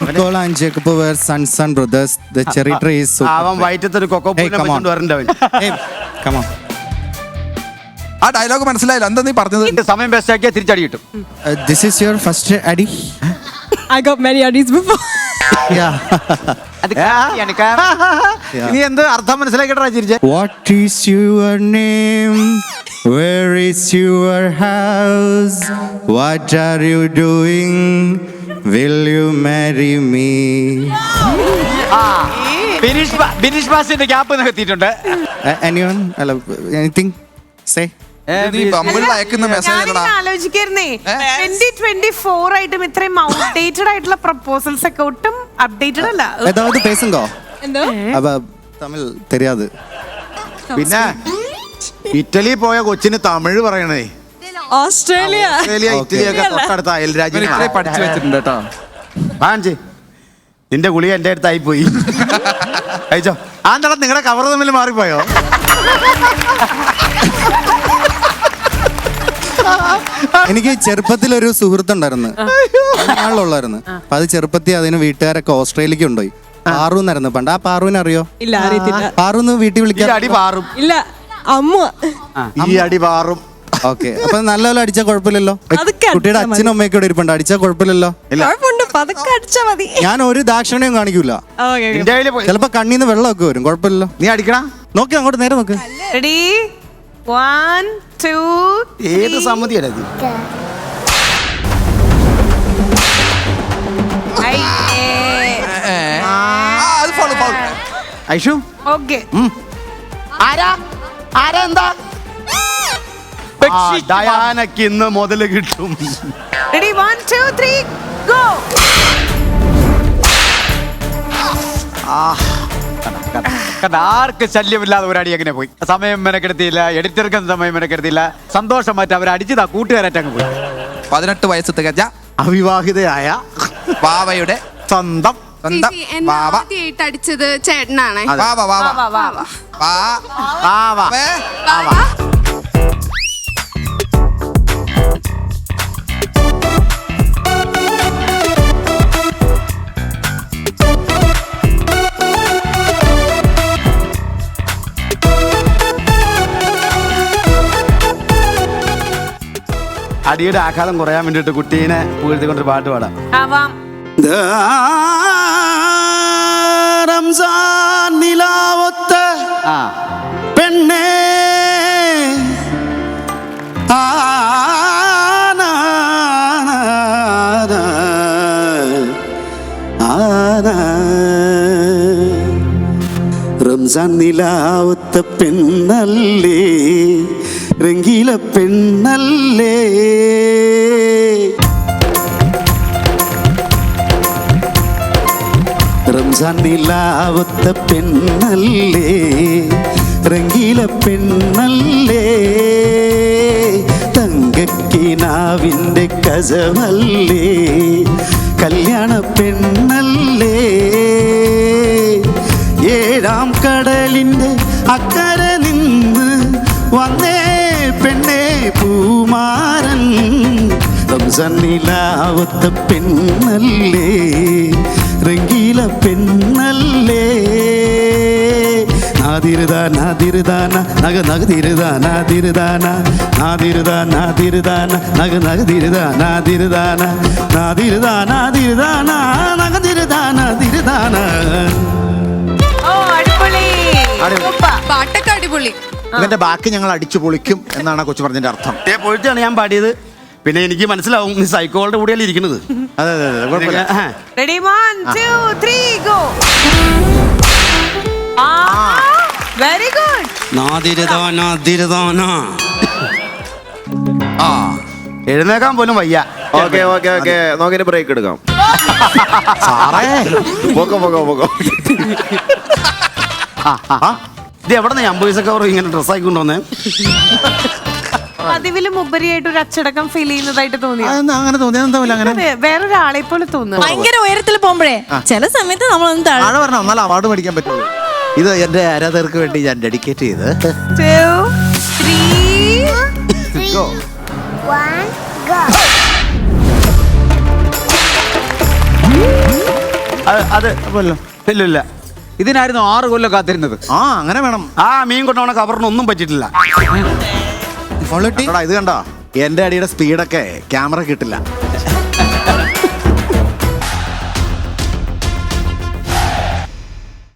Were sons and brothers. The cherry tree is super. അവൻ വയറ്റത്തൊരു കൊക്കോ Hey, come on. വരണ്ട അവൻ Hey, come on. ആ ഡയലോഗ് മനസ്സിലായില്ല എന്താ നീ പറഞ്ഞത് സമയം ബെസ്റ്റ് ആക്കിയാൽ തിരിച്ചടി കിട്ടും Uh, this is your first Addy? I got many Addies before. Yeah. അത് നീ എന്ത് അർത്ഥം മനസ്സിലാക്കിട്ടാ ചിരിച്ചേ what is your name? Where is your house? What are you doing? Will you marry me Bineesh ബാ- ബിനീഷ് ബാസിന്റെ ഗ്യാപ്പ് നികത്തിയിട്ടുണ്ട് എനിവൺ അല്ല എനിത്തിങ് സേ നീ ബമ്പിൾ അയക്കുന്ന മെസ്സേജ് ഞാനിങ്ങനെ ആലോചിക്കായിരുന്നേ ട്വന്റി ട്വന്റി ഫോർ ആയിട്ടും ഇത്രയും ഔട്ട്ഡേറ്റഡ് ആയിട്ടുള്ള പ്രപ്പോസൽസ് ഒക്കെ ഒട്ടും അപ്ഡേറ്റഡ് അല്ല. ഏതാവത് പേസുങ്കോ എന്തോ? അപ്പൊ തമിഴ് തെരിയാതെ. പിന്നെ ഇറ്റലി പോയ കൊച്ചിന് തമിഴ് പറയണേ. Australia Australia. ഇറ്റലി ഒക്കെ തൊട്ടടുത്ത അയൽ ഇവൻ ഇത്രയും രാജ്യം പഠിച്ചു വെച്ചിട്ടുണ്ട് കേട്ടോ. വാഞ്ചി നിന്റെ ഗുളിക എന്റെ അടുത്തായി പോയി. അയച്ചോ ആ നിങ്ങളുടെ കവർ തമ്മിൽ മാറിപ്പോയോ? എനിക്ക് ചെറുപ്പത്തിൽ ഒരു സുഹൃത്തുണ്ടായിരുന്നു ആളുള്ളായിരുന്നു അപ്പൊ അത് ചെറുപ്പത്തിൽ അതിന് വീട്ടുകാരൊക്കെ ഓസ്ട്രേലിയക്ക് കൊണ്ടുപോയി. പാറു എന്നായിരുന്നു പണ്ട് ആ പാറുവിനെ അറിയോ? ഇല്ല അറിയത്തില്ല. പാറുന്ന് വീട്ടിൽ ഈ വിളിക്കാൻ അടി പാറും. ഇല്ല അമ്മ. ഈ അടി പാറും. ഓക്കെ. അപ്പൊ നല്ലപോലെ അടിച്ചാൽ കുഴപ്പമില്ലല്ലോ? അതൊക്കെ കുട്ടിയുടെ അച്ഛനും അമ്മയൊക്കെ ഇവിടെ ഇരിപ്പുണ്ട്. അടിച്ചാൽ കുഴപ്പമില്ലല്ലോ? കുഴപ്പമുണ്ട്. പതുക്കെ അടിച്ചാ മതി. ഞാൻ ഒരു ദാക്ഷിണ്യം കാണിക്കൂല. ഓക്കെ നിന്റെ കയ്യിൽ പോയി ചിലപ്പോ കണ്ണീന്ന് വെള്ളമൊക്കെ വരും. കുഴപ്പമില്ലല്ലോ. നീ അടിക്കണ? നോക്കി അങ്ങോട്ട് നേരെ നോക്ക്. റെഡി വൺ ടു ഏത് സമ്മതിയല്ല ഇത്. ഐഷു? ഓക്കെ. ആരാ? ആരാ എന്താ? ഡയാനക്ക് ഇന്ന് മുതൽ കിട്ടും. Ready one two three go കണ്ട, ആർക്ക് ശല്യമില്ലാതെ ഒരാടി അങ്ങനെ പോയി. സമയം മെനക്കെടുത്തിയില്ല എഡിറ്റർക്കും സമയം മെനക്കെടുത്തിയില്ല. സന്തോഷം മാറ്റി അവർ അടിച്ചതാ കൂട്ടുകാരായിട്ടങ്ങ് പോയി. പതിനെട്ട് വയസ്സ് തികഞ്ഞ അവിവാഹിതയായ വാവയുടെ സ്വന്തം. സ്വന്തം അടിച്ചത് ചേട്ടനാണ്. വാവ വാവ വാ വാ വാ. വാ ആവാ വേ. വാവ. അടിയുടെ ആഘാതം കുറയാൻ വേണ്ടിയിട്ട് കുട്ടീനെ പുകഴ്ത്തിക്കൊണ്ടൊരു പാട്ട് പാടാം. ആവാം. റംസാൻ നിലാവൊത്ത ആ. പെണ്ണേ. Anna, Anna. റംസാൻ നിലാവത്ത പെണ്ണല്ലേ? രംഗീല പെണ്ണല്ലേ? റംസാൻ നിലാവത്ത പെണ്ണല്ലേ? രംഗീല പെണ്ണല്ലേ? തങ്കക്കിനാവിന്റെ കസവല്ലേ? കല്യാണ പെണ്ണല്ലേ പൂമാരൻ റംസാൻ നിലാവത്ത പെണ്ണല്ലേ? രംഗീല പെണ്ണല്ലേ? നാതിരുതാന നാതിരുതാന നഗ നഗതിരുതാന തിരുതാന നാതിരുതാന തിരുതാന നഗ നഗതിരുതാന തിരുതാന നാതിരുതാന തിരുതാന നഗതിരുതാന തിരുതാന ഓ അടിപൊളി. സൂപ്പർ. പാട്ടൊക്കെ അടിപൊളി. ഇവന്റെ ബാക്കി ഞങ്ങൾ അടിച്ചു പൊളിക്കും എന്നാണ് ആ കൊച്ചു പറഞ്ഞതിന്റെ അർത്ഥം. പൊളിച്ചാണ് ഞാൻ പാടിയത്. പിന്നെ എനിക്ക് മനസ്സിലാവും നീ സൈക്കോളുടെ കൂടെയല്ലേ ഇരിക്കുന്നത്. അതെ അതെ അതെ കുഴപ്പമില്ല. ആ. Ready one two three go very good നാതിരുതാന തിരുതാന ആ എഴുന്നേക്കാൻ പോലും വയ്യ. ഓക്കെ ഓക്കെ ഓക്കെ നോക്കിന് ബ്രേക്ക് എടുക്കാം. സാറേ. പോക്കോ പോക്കോ പോക്കോ. ആ, ആ, ആ. ഇത് എവിടെ നിന്ന് അമ്പത് കവർ ഇങ്ങനെ ഡ്രസ്സാക്കി കൊണ്ടുവന്നേ ഉപരിയായിട്ട് ഒരു അച്ചടക്കം ഫീൽ ചെയ്യുന്നതായിട്ട് തോന്നി അതെന്താ അങ്ങനെ തോന്നിയത് എന്താ പോലെ അങ്ങനെ? അതെ, വേറൊരാളെ പോലെ തോന്നുന്നു. ഭയങ്കര ഉയരത്തിൽ പോകുമ്പോഴേ ചില സമയത്ത് നമ്മളൊന്നും താഴെ ആഴ പറഞ്ഞ എന്നാൽ അവാർഡ് മേടിക്കാൻ പറ്റുള്ളൂ. ഇത് എന്റെ ആരാധകർക്ക് വേണ്ടി ഞാൻ ഡെഡിക്കേറ്റ് ചെയ്ത്. Two, three. Go. One, go. അത് അത് പോലോ ഇല്ല ഇല്ല. ഇതിനായിരുന്നു ആറ് കൊല്ലം കാത്തിരുന്നത്. ആ അങ്ങനെ വേണം. ആ മീൻ കൊണ്ടുപോണ കവറിനൊന്നും പറ്റിയിട്ടില്ല. ക്വാളിറ്റി എടാ ഇത് കണ്ടോ? എന്റെ അടിയുടെ സ്പീഡൊക്കെ ക്യാമറ കിട്ടില്ല.